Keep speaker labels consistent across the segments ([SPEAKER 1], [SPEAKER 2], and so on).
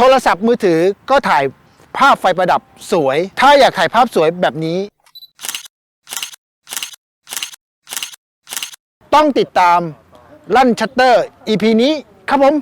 [SPEAKER 1] โทรศัพท์มือถือก็ถ่ายภาพไฟประดับสวย ถ้าอยากถ่ายภาพสวยแบบนี้ ต้องติดตามลั่นชัตเตอร์ EP นี้ครับผม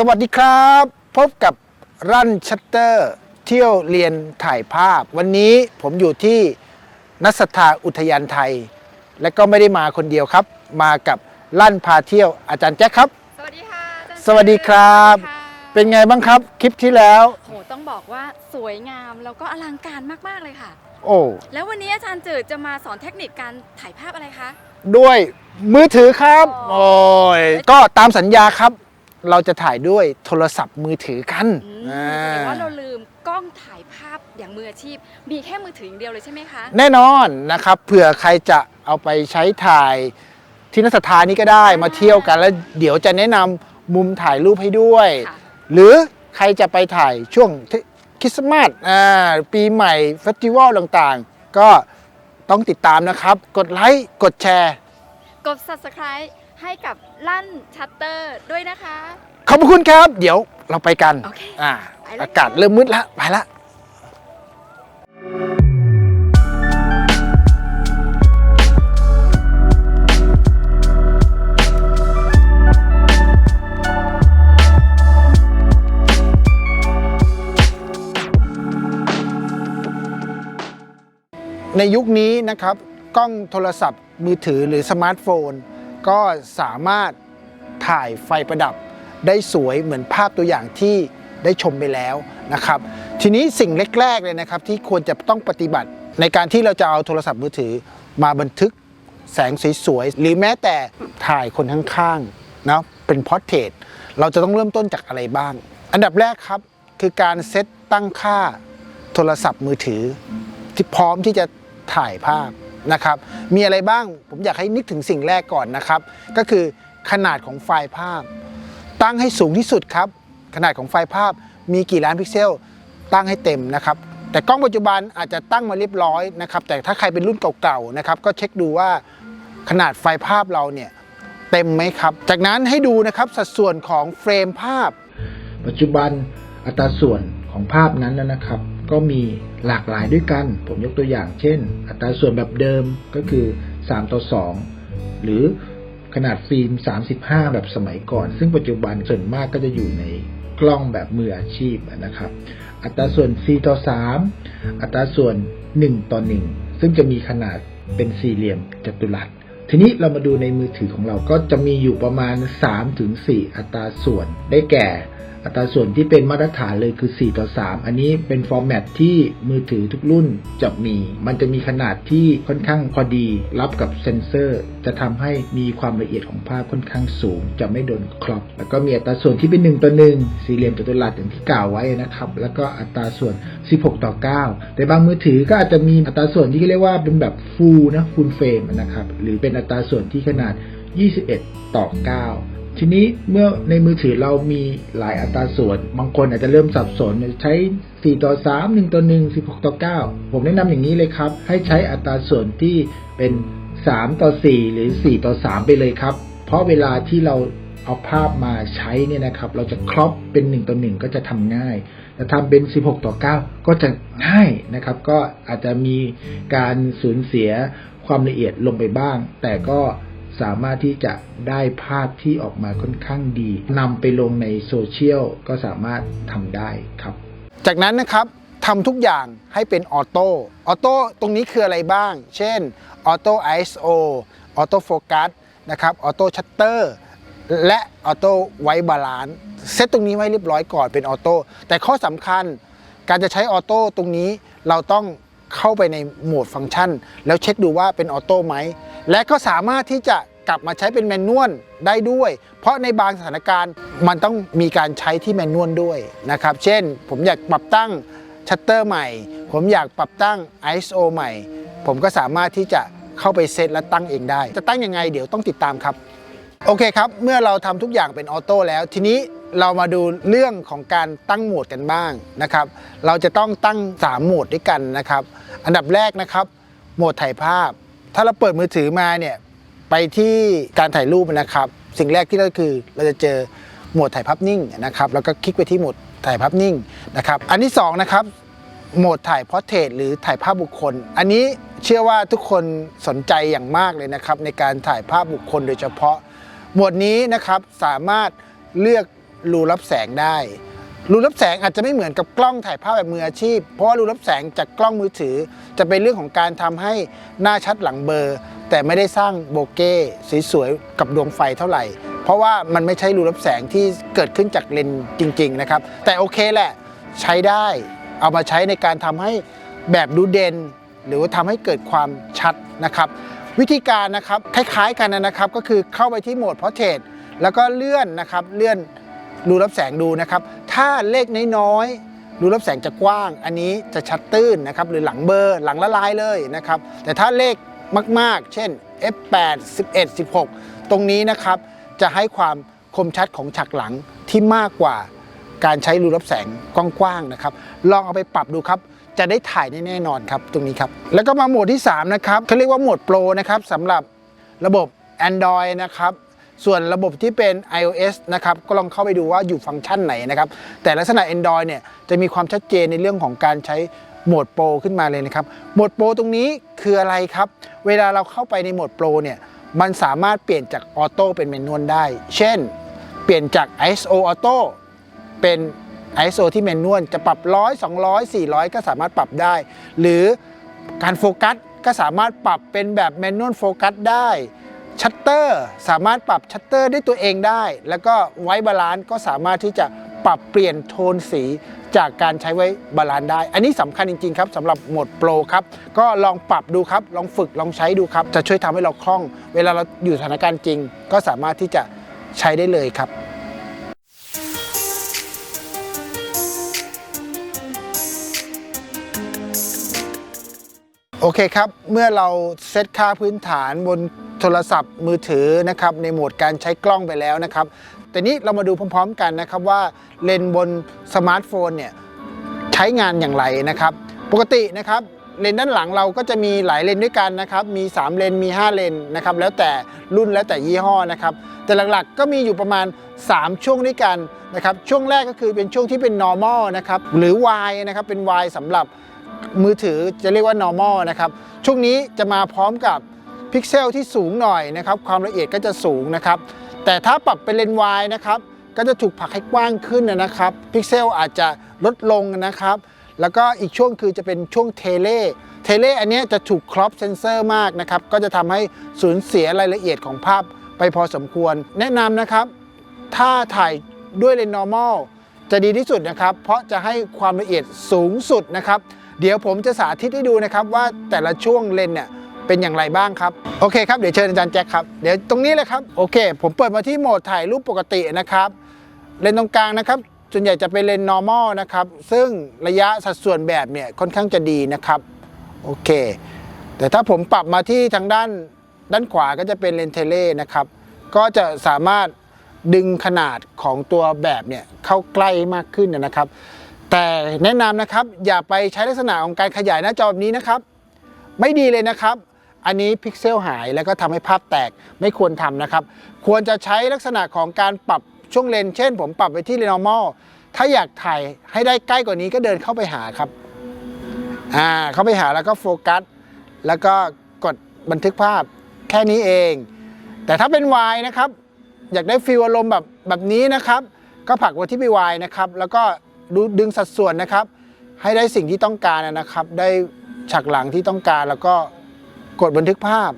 [SPEAKER 1] สวัสดีครับ พบกับรั่นชัตเตอร์เที่ยวเรียนถ่ายภาพ วันนี้ผมอยู่ที่นักสถาอุทยานไทย และก็ไม่ได้มาคนเดียวครับ มากับลั่นพาเที่ยวอาจารย์แจ็คครับ
[SPEAKER 2] สวัสดีค่ะอาจารย์
[SPEAKER 1] สวัสดีครับ
[SPEAKER 2] สวัสดีค่ะ
[SPEAKER 1] เป็นไงบ้างครับคลิปที่แล้ว
[SPEAKER 2] โหต้องบอกว่าสวยงามแล้วก็อลังการมากๆเลยค่ะ
[SPEAKER 1] โอ้
[SPEAKER 2] แล้ววันนี้อาจารย์จืดจะมาสอนเทคนิคการถ่ายภาพอะไรคะ
[SPEAKER 1] ด้วยมือถือครับ
[SPEAKER 2] อ๋อ
[SPEAKER 1] โอ้ยก็ตามสัญญาครับ เราจะถ่ายด้วยโทรศัพท์มือถือกัน
[SPEAKER 2] อืม
[SPEAKER 1] อ่า
[SPEAKER 2] แสดงว่าเราลืมกล้องถ่ายภาพอย่างมืออาชีพ มีแค่มือถืออย่างเดียวเลยใช่ไหมคะ
[SPEAKER 1] แน่นอนนะครับเผื่อใครจะเอาไปใช้ถ่ายที่นักสถานนี้ก็ได้
[SPEAKER 2] อ่าม
[SPEAKER 1] มาเที่ยวกันแล้วเดี๋ยวจะแนะนำมุมถ่ายรูปให้ด้วย
[SPEAKER 2] ค่ะ
[SPEAKER 1] หรือใครจะไปถ่ายช่วงเทคริสต์มาสอ่าปีใหม่เฟสติวัลต่างๆ ก็ต้องติดตามนะครับ กดไลค์ กดแชร์
[SPEAKER 2] กด subscribe ให้กับลั่นชัตเตอร์ด้วยนะคะ
[SPEAKER 1] ขอบพระคุณครับ เดี๋ยวเราไปกัน
[SPEAKER 2] โอเค
[SPEAKER 1] อ่า
[SPEAKER 2] ไปแล้ว
[SPEAKER 1] อากาศเริ่มมืดแล้วไปละ ในยุคนี้นะครับ กล้องโทรศัพท์มือถือหรือสมาร์ทโฟน ก็สามารถถ่ายไฟประดับได้สวยเหมือนภาพตัวอย่างที่ได้ชมไปแล้วนะครับ ทีนี้สิ่งแรกๆเลยนะครับ ที่ควรจะต้องปฏิบัติ ในการที่เราจะเอาโทรศัพท์มือถือมาบันทึกแสงสวยๆหรือแม้แต่ถ่ายคนข้างๆนะเป็นพอร์เทรตเราจะต้องเริ่มต้นจากอะไรบ้าง อันดับแรกครับคือการเซตตั้งค่าโทรศัพท์มือถือ ที่พร้อมที่จะถ่ายภาพ นะครับมีอะไรบ้างผมอยากให้นึกถึงสิ่งแรกก่อนนะครับ ก็คือขนาดของไฟล์ภาพ ตั้งให้สูงที่สุดครับ ขนาดของไฟล์ภาพมีกี่ล้านพิกเซล ตั้งให้เต็มนะครับแต่กล้องปัจจุบันอาจจะตั้งมาเรียบร้อยนะครับแต่ถ้าใครเป็นรุ่นเก่าๆนะครับก็เช็คดูว่าขนาดไฟล์ภาพเราเนี่ยเต็มไหมครับ จากนั้นให้ดูนะครับสัดส่วนของเฟรมภาพ
[SPEAKER 3] ปัจจุบันอัตราส่วนของภาพนั้นนะครับ ก็มีหลากหลายด้วยกัน ผมยกตัวอย่างเช่น อัตราส่วนแบบเดิมก็คือ 3 ต่อ 2 หรือขนาดฟิล์ม 35 แบบสมัยก่อน ซึ่งปัจจุบันส่วนมากก็จะอยู่ในกล้องแบบมืออาชีพนะครับ อัตราส่วน 4 ต่อ 3 อัตราส่วน 1 ต่อ 1 ซึ่งจะมีขนาดเป็นสี่เหลี่ยมจัตุรัส ทีนี้เรามาดูในมือถือของเราก็จะมีอยู่ประมาณ 3-4 อัตราส่วนได้แก่ อัตราส่วนที่เป็นมาตรฐานเลยคือ 4 ต่อ 3 อันนี้เป็นฟอร์แมตที่มือถือทุกรุ่นจะมี มันจะมีขนาดที่ค่อนข้างพอดี รับกับเซนเซอร์ จะทำให้มีความละเอียดของภาพค่อนข้างสูง จะไม่โดนครอบ แล้วก็มีอัตราส่วนที่เป็น 1 ต่อ 1 สี่เหลี่ยมจัตุรัสอย่างที่กล่าวไว้นะครับ แล้วก็อัตราส่วน 16 ต่อ 9 แต่บางมือถือก็อาจจะมีอัตราส่วนที่เรียกว่าเป็นแบบฟูลนะฟูลเฟรมนะครับ หรือเป็นอัตราส่วนที่ขนาด 21 ต่อ 9 ทีนี้เมื่อในมือถือเรามีหลายอัตราส่วน บางคนอาจจะเริ่มสับสนใช้ 4 ต่อ 3 1 ต่อ 1 16 ต่อ 9 ผมแนะนำอย่างนี้เลยครับ ให้ใช้อัตราส่วนที่เป็น 3 ต่อ 4 หรือ 4 ต่อ 3 ไปเลยครับ เพราะเวลาที่เราเอาภาพมาใช้เนี่ยนะครับ เราจะครอปเป็น 1 ต่อ 1 ก็จะทำง่ายแต่ทำเป็น 16 ต่อ 9 ก็จะง่ายนะครับ ก็อาจจะมีการสูญเสียความละเอียดลงไปบ้าง แต่ก็ สามารถที่จะได้ภาพที่ออกมาค่อนข้างดีนำไปลงในโซเชียลก็สามารถทำได้ครับ
[SPEAKER 1] จากนั้นนะครับทำทุกอย่างให้เป็นออโต้ออโต้ตรงนี้คืออะไรบ้าง เช่นออโต้ ISO ออโต้โฟกัสนะครับออโต้ชัตเตอร์และออโต้ไว้บาลานซ์เซตตรงนี้ไว้เรียบร้อยก่อนเป็นออโต้แต่ข้อสำคัญการจะใช้ออโต้ตรงนี้เราต้อง เข้าไปในโหมดฟังก์ชัน แล้วเช็คดูว่าเป็นออโต้ไหม และก็สามารถที่จะกลับมาใช้เป็นแมนนวลได้ด้วย เพราะในบางสถานการณ์มันต้องมีการใช้ที่แมนนวลด้วยนะครับ เช่น ผมอยากปรับตั้งชัตเตอร์ใหม่ ผมอยากปรับตั้ง ISO ใหม่ ผมก็สามารถที่จะเข้าไปเซตและตั้งเองได้ จะตั้งยังไงเดี๋ยวต้องติดตามครับ โอเคครับ เมื่อเราทำทุกอย่างเป็นออโต้แล้วทีนี้ เรามาดูเรื่องของการตั้งโหมดกันบ้างนะครับ เราจะต้องตั้ง 3 โหมดด้วยกันนะครับ อันดับแรกนะครับ โหมดถ่ายภาพ ถ้าเราเปิดมือถือมาเนี่ยไปที่การถ่ายรูปนะครับ สิ่งแรกที่เราคือเราจะเจอโหมดถ่ายภาพนิ่งนะครับ แล้วก็คลิกไปที่โหมดถ่ายภาพนิ่งนะครับ อันที่สองนะครับโหมดถ่ายพอร์เทรตหรือถ่ายภาพบุคคล อันนี้เชื่อว่าทุกคนสนใจอย่างมากเลยนะครับ ในการถ่ายภาพบุคคลโดยเฉพาะ หมวดนี้นะครับสามารถเลือก รูรับแสงได้ รูรับแสงอาจจะไม่เหมือนกับกล้องถ่ายภาพแบบมืออาชีพ เพราะว่ารูรับแสงจากกล้องมือถือ จะเป็นเรื่องของการทำให้หน้าชัดหลังเบลอร์ แต่ไม่ได้สร้างโบเก้สวยๆกับดวงไฟเท่าไหร่ เพราะว่ามันไม่ใช่รูรับแสงที่เกิดขึ้นจากเลนส์จริง ๆ นะครับ แต่โอเคแหละใช้ได้เอามาใช้ในการทำให้แบบดูเด่นหรือว่าทำให้เกิดความชัดนะครับ วิธีการนะครับคล้ายๆกันนะครับ ก็คือเข้าไปที่โหมดพอร์เทรตแล้วก็เลื่อนนะครับเลื่อน รูรับแสงดูนะครับ ถ้าเลขน้อยๆรูรับแสงจะกว้าง อันนี้จะชัดตื้นนะครับหรือหลังเบอร์หลังละลายเลยนะครับ แต่ถ้าเลขมากๆ เช่น F8 11 16 ตรงนี้นะครับจะให้ความคมชัดของฉากหลังที่มากกว่าการใช้รูรับแสงกว้างๆนะครับ ลองเอาไปปรับดูครับ จะได้ถ่ายแน่นอนครับตรงนี้ครับ แล้วก็มาโหมดที่ 3 นะครับเขาเรียกว่าโหมดโปรนะครับสำหรับระบบ Android นะครับ ส่วนระบบที่เป็น iOS นะครับก็ลองเข้าไปดูว่าอยู่ฟังก์ชันไหนนะครับแต่ลักษณะ Android เนี่ยจะมีความชัดเจนในเรื่องของการใช้โหมดโปรขึ้นมาเลยนะครับโหมดโปรตรงนี้คืออะไรครับ เวลาเราเข้าไปในโหมดโปรเนี่ยมันสามารถเปลี่ยนจากออโต้เป็นแมนวลได้ เช่น เปลี่ยนจาก ISO Auto เป็น ISO ที่แมนนวลจะปรับ 100 200 400 ก็สามารถปรับได้ หรือการโฟกัสก็สามารถปรับเป็นแบบแมนนวลโฟกัสได้ ชัตเตอร์สามารถปรับชัตเตอร์ด้วยตัวเองได้ แล้วก็ไว้บาลานซ์ก็สามารถที่จะปรับเปลี่ยนโทนสีจากการใช้ไว้บาลานซ์ได้ อันนี้สำคัญจริง ๆ ครับสำหรับโหมดโปรครับ ก็ลองปรับดูครับ ลองฝึกลองใช้ดูครับ จะช่วยทำให้เราคล่อง เวลาเราอยู่สถานการณ์จริง ก็สามารถที่จะใช้ได้เลยครับโอเคครับ เมื่อเราเซตค่าพื้นฐานบน ทรศัพท์มือถือนะครับในโหมดการใช้กล้องไปแล้วนะครับแต่นี้เรามาดูพร้อมๆกันนะครับว่าเลนบนสมาร์ทโฟนเนี่ยใช้งานอย่างไรนะครับ ปกตินะครับเลนด้านหลังเราก็จะมีหลายเลนด้วยกันนะครับ มี 3 เลน มี 5 เลนนะครับ แล้วแต่รุ่นแล้วแต่ยี่ห้อนะครับ แต่หลักๆก็มีอยู่ประมาณ 3 ช่วงด้วยกันนะครับ ช่วงแรกก็คือเป็นช่วงที่เป็น normal นะครับ หรือ Y นะครับ เป็น Y สำหรับมือถือจะเรียกว่า normal นะครับ ช่วงนี้จะมาพร้อมกับ พิกเซลที่สูงหน่อยนะครับความละเอียดก็จะสูงนะครับ แต่ถ้าปรับเป็นเลนส์วายนะครับก็จะถูกผลักให้กว้างขึ้นนะครับ พิกเซลอาจจะลดลงนะครับ แล้วก็อีกช่วงคือจะเป็นช่วงเทเลเทเลอันนี้จะถูกครอปเซนเซอร์มากนะครับ ก็จะทำให้สูญเสียรายละเอียดของภาพไปพอสมควร แนะนำนะครับ ถ้าถ่ายด้วยเลนส์ normal จะดีที่สุดนะครับ เพราะจะให้ความละเอียดสูงสุดนะครับ เดี๋ยวผมจะสาธิตให้ดูนะครับว่าแต่ละช่วงเลนเนี่ย เป็นอย่างไรบ้างครับ โอเคครับ เดี๋ยวเชิญอาจารย์แจ็คครับ เดี๋ยวตรงนี้เลยครับ โอเค ผมเปิดมาที่โหมดถ่ายรูปปกตินะครับ เลนส์ตรงกลางนะครับส่วนใหญ่จะเป็นเลนส์ normal นะครับ ซึ่งระยะสัดส่วนแบบเนี่ยค่อนข้างจะดีนะครับ โอเค แต่ถ้าผมปรับมาที่ทางด้านด้านขวาก็จะเป็นเลนส์เทเลนะครับ ก็จะสามารถดึงขนาดของตัวแบบเนี่ยเข้าใกล้มากขึ้นนะครับ แต่แนะนำนะครับอย่าไปใช้ลักษณะของการขยายหน้าจอแบบนี้นะครับ ไม่ดีเลยนะครับ อันนี้พิกเซลหายแล้วก็ทำให้ภาพแตกไม่ควรทำนะครับ ควรจะใช้ลักษณะของการปรับช่วงเลน เช่น ผมปรับไปที่เลน normal ถ้าอยากถ่ายให้ได้ใกล้กว่านี้ก็เดินเข้าไปหาครับ อ่า เข้าไปหาแล้วก็โฟกัส แล้วก็กดบันทึกภาพแค่นี้เอง แต่ถ้าเป็น Y นะครับ อยากได้ฟีลอารมณ์แบบแบบนี้นะครับ ก็ผลักไว้ที่ Y นะครับ แล้วก็ดูดึงสัดส่วนนะครับ ให้ได้สิ่งที่ต้องการนะครับ ได้ฉากหลังที่ต้องการแล้วก็ กดบันทึกภาพ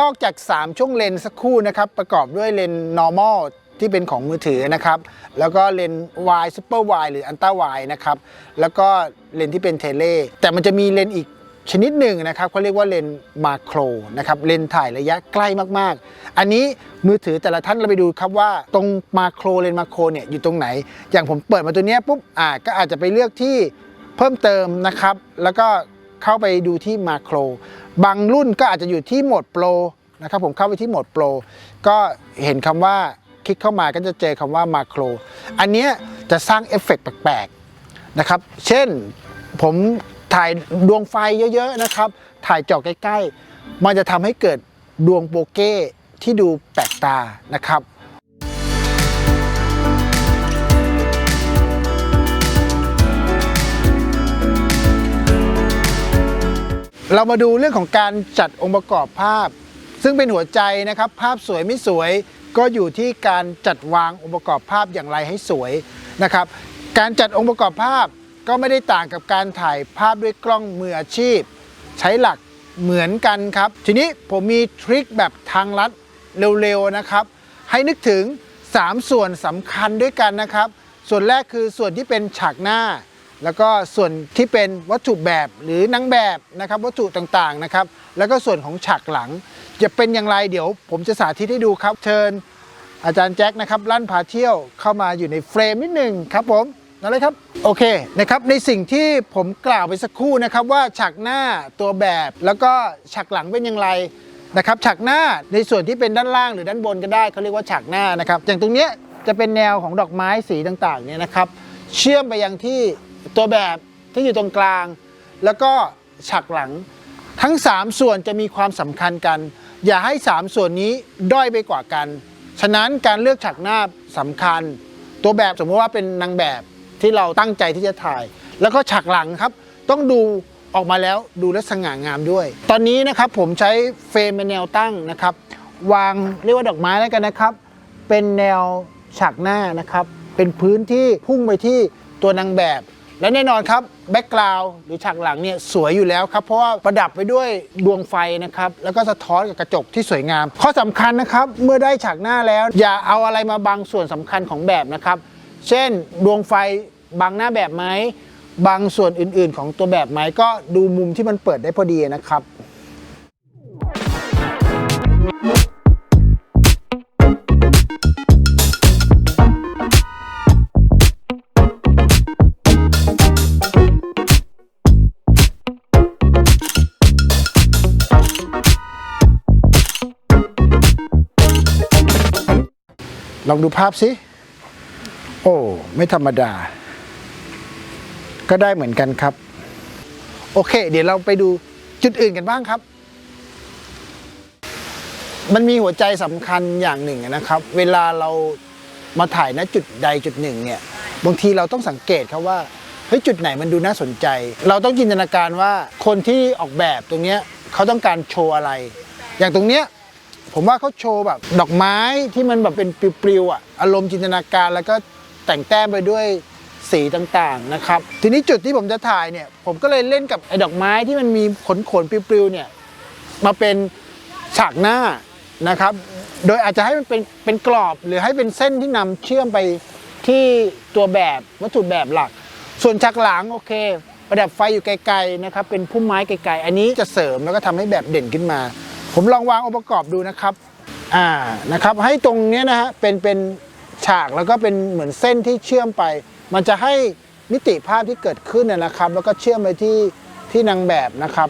[SPEAKER 1] นอกจาก 3 ช่วงเลนส์สักครู่นะครับ ประกอบด้วยเลนส์ normal ที่เป็นของมือถือนะครับ แล้วก็เลน wide super wide หรือ ultra wide นะครับ แล้วก็เลนที่เป็นเทเล แต่มันจะมีเลนอีกชนิดหนึ่งนะครับเขาเรียกว่าเลนมาโครนะครับเลนถ่ายระยะใกล้มากๆ อันนี้มือถือแต่ละท่านเราไปดูครับว่าตรงมาโครเลนมาโครเนี่ยอยู่ตรงไหน อย่างผมเปิดมาตัวเนี้ยปุ๊บอ่าก็อาจจะไปเลือกที่เพิ่มเติมนะครับ แล้วก็เข้าไปดูที่มาโครบางรุ่นก็อาจจะอยู่ที่โหมดโปรนะครับผมเข้าไปที่โหมดโปรก็เห็นคำว่า คลิกเข้ามาก็จะเจอคำว่ามาโครอันนี้จะสร้างเอฟเฟกต์แปลกๆนะครับ เช่นผมถ่ายดวงไฟเยอะๆนะครับ ถ่ายจอใกล้ๆ มันจะทำให้เกิดดวงโบเก้ที่ดูแปลกตานะครับเรามาดูเรื่องของการจัดองค์ประกอบภาพ ซึ่งเป็นหัวใจนะครับ ภาพสวยไม่สวย ก็อยู่ที่การจัดวางองค์ประกอบภาพอย่างไรให้สวยนะครับ การจัดองค์ประกอบภาพก็ไม่ได้ต่างกับการถ่ายภาพด้วยกล้องมืออาชีพ ใช้หลักเหมือนกันครับ ทีนี้ผมมีทริคแบบทางลัดเร็วๆนะครับ ให้นึกถึง 3 ส่วนสำคัญด้วยกันนะครับ ส่วนแรกคือส่วนที่เป็นฉากหน้า แล้วก็ส่วนที่เป็นวัตถุแบบหรือนางแบบนะครับ วัตถุต่างๆนะครับ แล้วก็ส่วนของฉากหลัง จะเป็นอย่างไรเดี๋ยว ผมจะสาธิตให้ดูครับ เชิญอาจารย์แจ็คนะครับลั่นพาเที่ยวเข้ามาอยู่ในเฟรมนิดหนึ่งครับผมนั่นเลยครับโอเคนะครับในสิ่งที่ผมกล่าวไปสักครู่นะครับว่าฉากหน้าตัวแบบแล้วก็ฉากหลังเป็นอย่างไรนะครับฉากหน้าในส่วนที่เป็นด้านล่างหรือด้านบนก็ได้เขาเรียกว่าฉากหน้านะครับอย่างตรงเนี้ยจะเป็นแนวของดอกไม้สีต่างๆเนี่ยนะครับ เชื่อมไปยังที่ตัวแบบที่อยู่ตรงกลาง แล้วก็ฉากหลังทั้ง 3 ส่วนจะมีความสำคัญกัน อย่าให้ 3 ส่วนนี้ด้อยไปกว่ากัน ฉะนั้นการเลือกฉากหน้าสำคัญ ตัวแบบสมมติว่าเป็นนางแบบที่เราตั้งใจที่จะถ่าย แล้วก็ฉากหลังครับ ต้องดูออกมาแล้วดูและสง่างามด้วย ตอนนี้นะครับผมใช้เฟรมเป็นแนวตั้งนะครับ วางเรียกว่าดอกไม้แล้วกันนะครับ เป็นแนวฉากหน้านะครับ เป็นพื้นที่พุ่งไปที่ตัวนางแบบ และแน่นอนครับ แบ็กกราวด์หรือฉากหลังเนี่ยสวยอยู่แล้วครับ เพราะว่าประดับไปด้วยดวงไฟนะครับ แล้วก็สะท้อนกับกระจกที่สวยงาม ข้อสำคัญนะครับเมื่อได้ฉากหน้าแล้ว อย่าเอาอะไรมาบังส่วนสำคัญของแบบนะครับ เช่นดวงไฟบังหน้าแบบไหมบางส่วนอื่น ๆ ของตัวแบบไหมก็ดูมุมที่มันเปิดได้พอดีนะครับ ลองดูภาพสิ โอ้ ไม่ธรรมดา ก็ได้เหมือนกันครับ โอเค เดี๋ยวเราไปดูจุดอื่นกันบ้างครับ มันมีหัวใจสำคัญอย่างหนึ่งนะครับ เวลาเรามาถ่ายณจุดใดจุดหนึ่งเนี่ย บางทีเราต้องสังเกตครับว่าเฮ้ยจุดไหนมันดูน่าสนใจ เราต้องจินตนาการว่าคนที่ออกแบบตรงเนี้ยเขาต้องการโชว์อะไร อย่างตรงเนี้ย ผมว่าเขาโชว์แบบดอกไม้ที่มันแบบเป็นปลิวๆอะอารมณ์จินตนาการแล้วก็แต่งแต้มไปด้วยสีต่างๆนะครับ ทีนี้จุดที่ผมจะถ่ายเนี่ย ผมก็เลยเล่นกับไอ้ดอกไม้ที่มันมีขนขนๆปลิวๆเนี่ยมาเป็นฉากหน้านะครับ โดยอาจจะให้มันเป็นเป็นกรอบหรือให้เป็นเส้นที่นำเชื่อมไปที่ตัวแบบวัตถุแบบหลัก ส่วนฉากหลังโอเค ประดับไฟอยู่ไกลๆนะครับ เป็นพุ่มไม้ไกลๆ อันนี้จะเสริมแล้วก็ทำให้แบบเด่นขึ้นมา ผมลองวางองค์ประกอบดูนะครับอ่านะครับให้ตรงนี้นะฮะเป็นเป็นฉากแล้วก็เป็นเหมือนเส้นที่เชื่อมไป มันจะให้มิติภาพที่เกิดขึ้นนะนะครับ แล้วก็เชื่อมไปที่ที่นางแบบนะครับ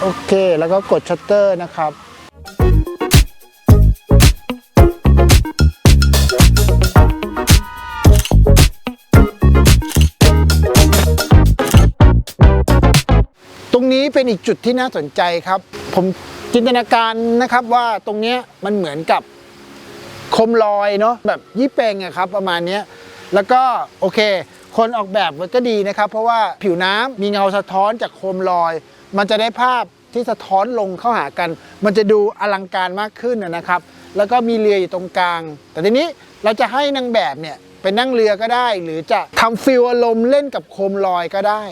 [SPEAKER 1] โอเคแล้วก็กดชัตเตอร์นะครับตรงนี้เป็นอีกจุดที่น่าสนใจครับ ผม จินตนาการนะครับว่าตรงเนี้ยมันเหมือนกับโคมลอยเนาะแบบยี่เปงอะครับประมาณเนี้ยแล้วก็โอเค คนออกแบบมันก็ดีนะครับ เพราะว่าผิวน้ำมีเงาสะท้อนจากโคมลอย มันจะได้ภาพที่สะท้อนลงเข้าหากัน มันจะดูอลังการมากขึ้นนะครับ แล้วก็มีเรืออยู่ตรงกลาง แต่ทีนี้เราจะให้นางแบบเนี่ยเป็นนั่งเรือก็ได้ หรือจะทำฟิลอารมณ์เล่นกับโคมลอยก็ได้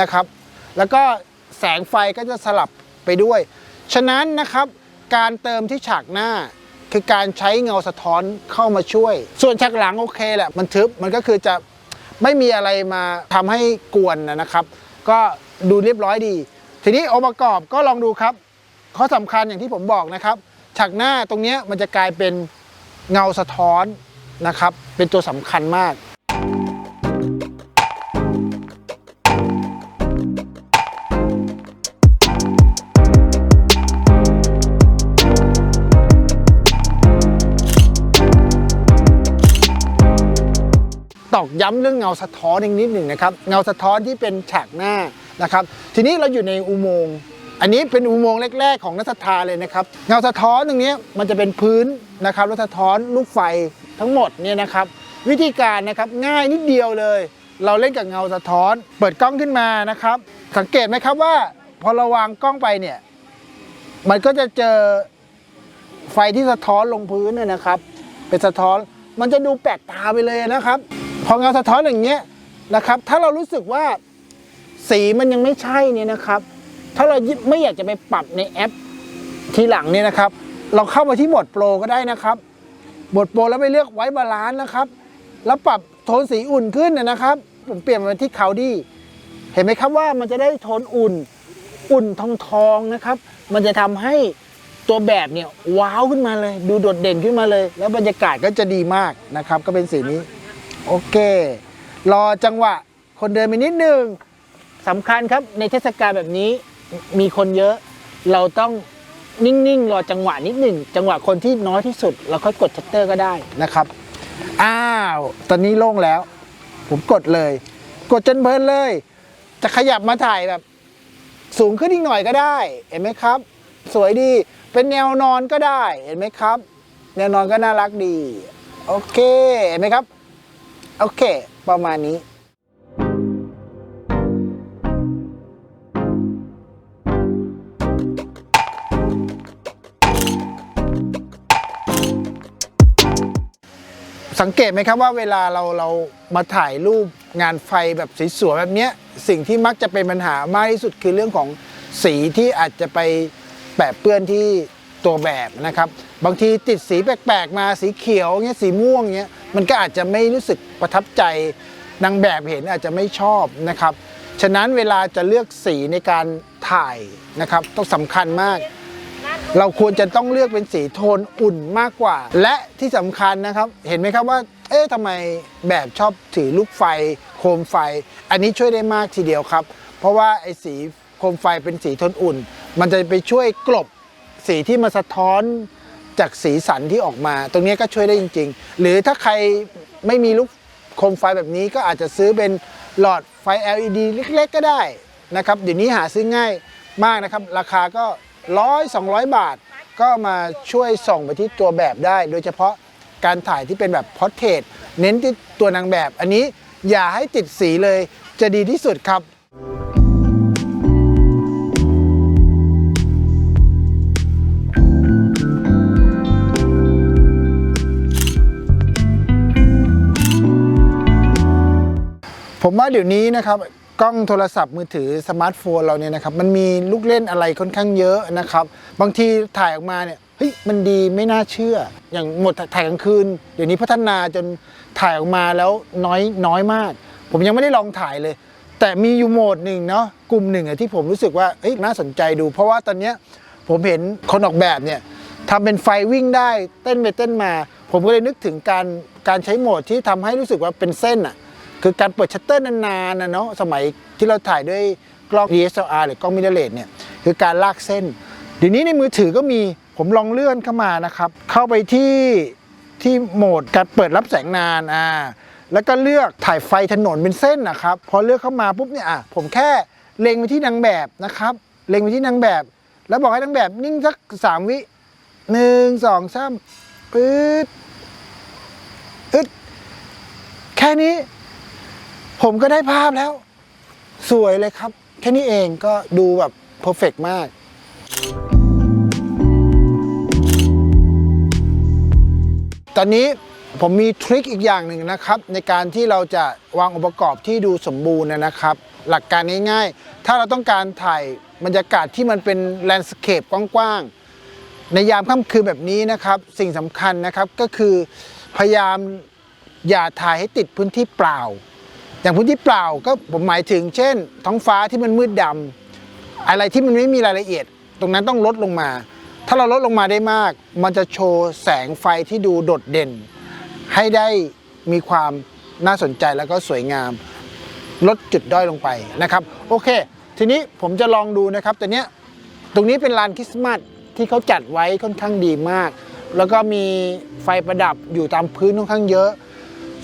[SPEAKER 1] นะครับ แล้วก็แสงไฟก็จะสลับไปด้วย ฉะนั้นนะครับการเติมที่ฉากหน้าคือการใช้เงาสะท้อนเข้ามาช่วย ส่วนฉากหลังโอเคแหละมันทึบมันก็คือจะไม่มีอะไรมาทำให้กวนนะครับ ก็ดูเรียบร้อยดี ทีนี้องค์ประกอบก็ลองดูครับข้อสำคัญอย่างที่ผมบอกนะครับฉากหน้าตรงนี้มันจะกลายเป็นเงาสะท้อนนะครับ เป็นตัวสำคัญมาก อกย้ำเรื่องเงาสะท้อนอีกนิดหนึ่งนะครับเงาสะท้อนที่เป็นฉากหน้านะครับ ทีนี้เราอยู่ในอุโมงค์อันนี้เป็นอุโมงค์แรก ๆ ของนักศรัทธาเลยนะครับเงาสะท้อนตรงนี้มันจะเป็นพื้นนะครับแล้วสะท้อนลูกไฟทั้งหมดเนี่ยนะครับ วิธีการนะครับง่ายนิดเดียวเลย เราเล่นกับเงาสะท้อน เปิดกล้องขึ้นมานะครับ สังเกตไหมครับว่าพอเราวางกล้องไปเนี่ยมันก็จะเจอไฟที่สะท้อนลงพื้นเนี่ยนะครับ เป็นสะท้อนมันจะดูแปลกตาไปเลยนะครับ พอเงาสะท้อนอย่างเงี้ยนะครับ ถ้าเรารู้สึกว่าสีมันยังไม่ใช่เนี่ยนะครับ ถ้าเราไม่อยากจะไปปรับในแอปทีหลังเนี่ยนะครับ เราเข้ามาที่หมดโปรก็ได้นะครับหมดโปรแล้วไปเลือกไว้บาลานซ์นะครับ แล้วปรับโทนสีอุ่นขึ้นนะครับ ผมเปลี่ยนมาที่คาวดี้เห็นไหมครับว่ามันจะได้โทนอุ่นอุ่นทองทองนะครับ มันจะทำให้ตัวแบบเนี่ยว้าวขึ้นมาเลย ดูโดดเด่นขึ้นมาเลย แล้วบรรยากาศก็จะดีมากนะครับ ก็เป็นสีนี้ โอเค รอจังหวะ คนเดินไปนิดนึงสำคัญครับในเทศกาลแบบนี้มีคนเยอะ เราต้องนิ่งๆ รอจังหวะนิดหนึ่ง จังหวะคนที่น้อยที่สุด เราค่อยกดชัตเตอร์ก็ได้นะครับ อ้าว ตอนนี้โล่งแล้ว ผมกดเลย กดจนเพลินเลย จะขยับมาถ่ายแบบ สูงขึ้นอีกหน่อยก็ได้ เห็นไหมครับ สวยดีเป็นแนวนอนก็ได้ เห็นไหมครับ แนวนอนก็น่ารักดี โอเค เห็นไหมครับ โอเค ประมาณนี้สังเกตไหมครับว่าเวลาเราเรามาถ่ายรูปงานไฟแบบสวยๆแบบเนี้ยสิ่งที่มักจะเป็นปัญหามากที่สุดคือเรื่องของสีที่อาจจะไปแปะเปื้อนที่ตัวแบบนะครับ บางทีติดสีแปลกๆมาสีเขียวเงี้ยสีม่วงเงี้ย มันก็อาจจะไม่รู้สึกประทับใจนางแบบเห็นอาจจะไม่ชอบนะครับ ฉะนั้นเวลาจะเลือกสีในการถ่ายนะครับต้องสำคัญมาก เราควรจะต้องเลือกเป็นสีโทนอุ่นมากกว่า และที่สำคัญนะครับ เห็นไหมครับว่า เอ๊ะทำไมแบบชอบถือลูกไฟ โคมไฟ อันนี้ช่วยได้มากทีเดียวครับ เพราะว่าไอ้สีโคมไฟเป็นสีโทนอุ่น มันจะไปช่วยกลบสีที่มาสะท้อน จากสีสันที่ออกมา ตรงนี้ก็ช่วยได้จริง ๆ หรือถ้าใครไม่มีลูกโคมไฟแบบนี้ก็อาจจะซื้อเป็นหลอดไฟ LED เล็ก ๆ ก็ได้นะครับเดี๋ยวนี้หาซื้อง่ายมากนะครับ ราคาก็ร้อยสองบาท ก็มาช่วยส่องไปที่ตัวแบบได้ โดยเฉพาะการถ่ายที่เป็นแบบพอร์เทรตเน้นที่ตัวนางแบบ อันนี้อย่าให้ติดสีเลยจะดีที่สุดครับ ผมว่าเดี๋ยวนี้นะครับกล้องโทรศัพท์มือถือสมาร์ทโฟนเราเนี่ยนะครับมันมีลูกเล่นอะไรค่อนข้างเยอะนะครับ บางทีถ่ายออกมาเนี่ยเฮ้ยมันดีไม่น่าเชื่อ อย่างหมดถ่ายกลางคืน เดี๋ยวนี้พัฒนาจนถ่ายออกมาแล้วน้อยน้อยมาก ผมยังไม่ได้ลองถ่ายเลย แต่มีอยู่โหมดหนึ่งเนาะกลุ่มหนึ่งที่ผมรู้สึกว่าเอ้ยน่าสนใจดู เพราะว่าตอนเนี้ยผมเห็นคนออกแบบเนี่ยทำเป็นไฟวิ่งได้เต้นไปเต้นมา ผมก็เลยนึกถึงการการใช้โหมดที่ทำให้รู้สึกว่าเป็นเส้นอะ คือการเปิดชัตเตอร์นานๆนะเนาะสมัยที่เราถ่ายด้วยกล้อง DSLR หรือกล้องมิเรเลสเนี่ยคือการลากเส้นเดี๋ยวนี้ในมือถือก็มีผมลองเลื่อนเข้ามานะครับ เข้าไปที่ที่โหมดการเปิดรับแสงนานอ่าแล้วก็เลือกถ่ายไฟถนนเป็นเส้นนะครับ พอเลือกเข้ามาปุ๊บเนี่ยอะผมแค่เล็งไปที่นางแบบนะครับ เล็งไปที่นางแบบ แล้วบอกให้นางแบบนิ่งสักสามวิหนึ่งสองสามปื๊ดอึดแค่นี้ ผมก็ได้ภาพแล้ว สวยเลยครับ แค่นี้เองก็ดูแบบเพอร์เฟกมาก ตอนนี้ผมมีทริคอีกอย่างหนึ่งนะครับ ในการที่เราจะวางองค์ประกอบที่ดูสมบูรณ์นะครับ หลักการง่ายๆ ถ้าเราต้องการถ่ายบรรยากาศที่มันเป็นแลนด์สเคปกว้างๆ ในยามค่ำคืนแบบนี้นะครับ สิ่งสำคัญนะครับก็คือพยายามอย่าถ่ายให้ติดพื้นที่เปล่า อย่างพื้นที่เปล่าก็ผมหมายถึง เช่น ท้องฟ้าที่มันมืดดำอะไรที่มันไม่มีรายละเอียด ตรงนั้นต้องลดลงมา ถ้าเราลดลงมาได้มาก มันจะโชว์แสงไฟที่ดูโดดเด่น ให้ได้มีความน่าสนใจแล้วก็สวยงาม ลดจุดด้อยลงไปนะครับ โอเค ทีนี้ผมจะลองดูนะครับแต่เนี้ยตรงนี้เป็นลานคริสต์มาสที่เขาจัดไว้ค่อนข้างดีมาก แล้วก็มีไฟประดับอยู่ตามพื้นค่อนข้างเยอะ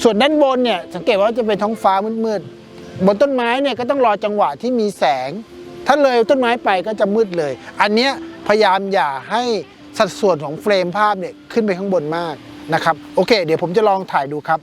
[SPEAKER 1] ส่วนด้านบนเนี่ยสังเกตว่าจะเป็นท้องฟ้ามืดๆบนต้นไม้เนี่ยก็ต้องรอจังหวะที่มีแสง ถ้าเลยต้นไม้ไปก็จะมืดเลย อันเนี้ยพยายามอย่าให้สัดส่วนของเฟรมภาพเนี่ยขึ้นไปข้างบนมากนะครับโอเค เดี๋ยวผมจะลองถ่ายดูครับ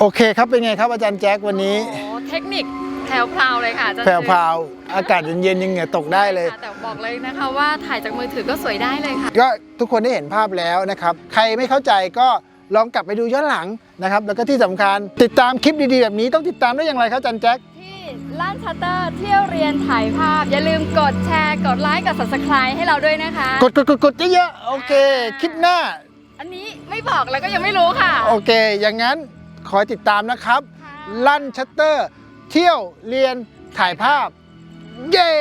[SPEAKER 1] โอเคครับเป็นไงครับอาจารย์แจ็ควันนี้
[SPEAKER 2] โอ้เทคนิคแพรวๆเลยค่ะอาจารย์
[SPEAKER 1] แผ่วพราวอากาศเย็นๆยังเหงื่อตกได้เลย
[SPEAKER 2] ค่ะแต่บอกเลยนะคะว่าถ่ายจากมือถือก็สวยได้เลยค่ะ
[SPEAKER 1] ก็ทุกคนได้เห็นภาพแล้วนะครับ ใครไม่เข้าใจก็ลองกลับไปดูย้อนหลังนะครับ แล้วก็ที่สำคัญติดตามคลิปดีๆแบบนี้ต้องติดตามได้อย่างไรครับอาจันแจ็ค
[SPEAKER 2] ที่ล้านชัตเตอร์เที่ยวเรียนถ่ายภาพ อย่าลืมกดแชร์ กดไลค์ กด subscribe ให้เราด้วยนะคะ
[SPEAKER 1] กดกดกดกดเยอะๆโอเค คลิปหน้า
[SPEAKER 2] อันนี้ไม่บอกแล้วก็ยังไม่รู้ค่ะ
[SPEAKER 1] โอเค อย่างนั้น คอยติดตามนะครับ ลั่นชัตเตอร์ เที่ยวเรียนถ่ายภาพ เย้